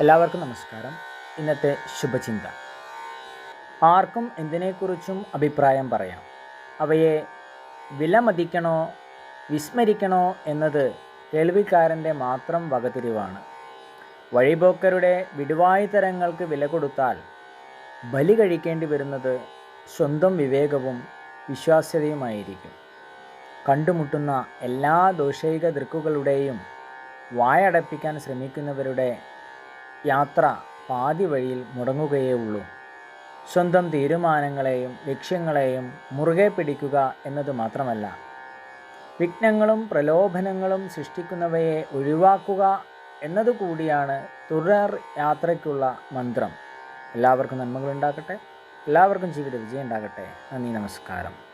എല്ലാവർക്കും നമസ്കാരം. ഇന്നത്തെ ശുഭചിന്ത. ആർക്കും എന്തിനെക്കുറിച്ചും അഭിപ്രായം പറയാം. അവയെ വിലമതിക്കണോ വിസ്മരിക്കണോ എന്നത് കേൾവിക്കാരന്റെ മാത്രം വകതിരിവാണ്. വഴിപോക്കരുടെ വിടുവായുതരങ്ങൾക്ക് വില കൊടുത്താൽ ബലി കഴിക്കേണ്ടി വരുന്നത് സ്വന്തം വിവേകവും വിശ്വാസ്യതയുമായിരിക്കും. കണ്ടുമുട്ടുന്ന എല്ലാ ദോഷൈക ദൃക്കുകളുടെയും വായടപ്പിക്കാൻ ശ്രമിക്കുന്നവരുടെ യാത്ര പാതി വഴിയിൽ മുടങ്ങുകയേ ഉള്ളൂ സ്വന്തം തീരുമാനങ്ങളെയും ലക്ഷ്യങ്ങളെയും മുറുകെ പിടിക്കുക എന്നത് മാത്രമല്ല. വിഘ്നങ്ങളും പ്രലോഭനങ്ങളും സൃഷ്ടിക്കുന്നവയെ ഒഴിവാക്കുക എന്നതുകൂടിയാണ് തുടർ യാത്രയ്ക്കുള്ള മന്ത്രം. എല്ലാവർക്കും നന്മകൾ ഉണ്ടാകട്ടെ എല്ലാവർക്കും ജീവിത വിജയം ഉണ്ടാകട്ടെ നന്ദി നമസ്കാരം.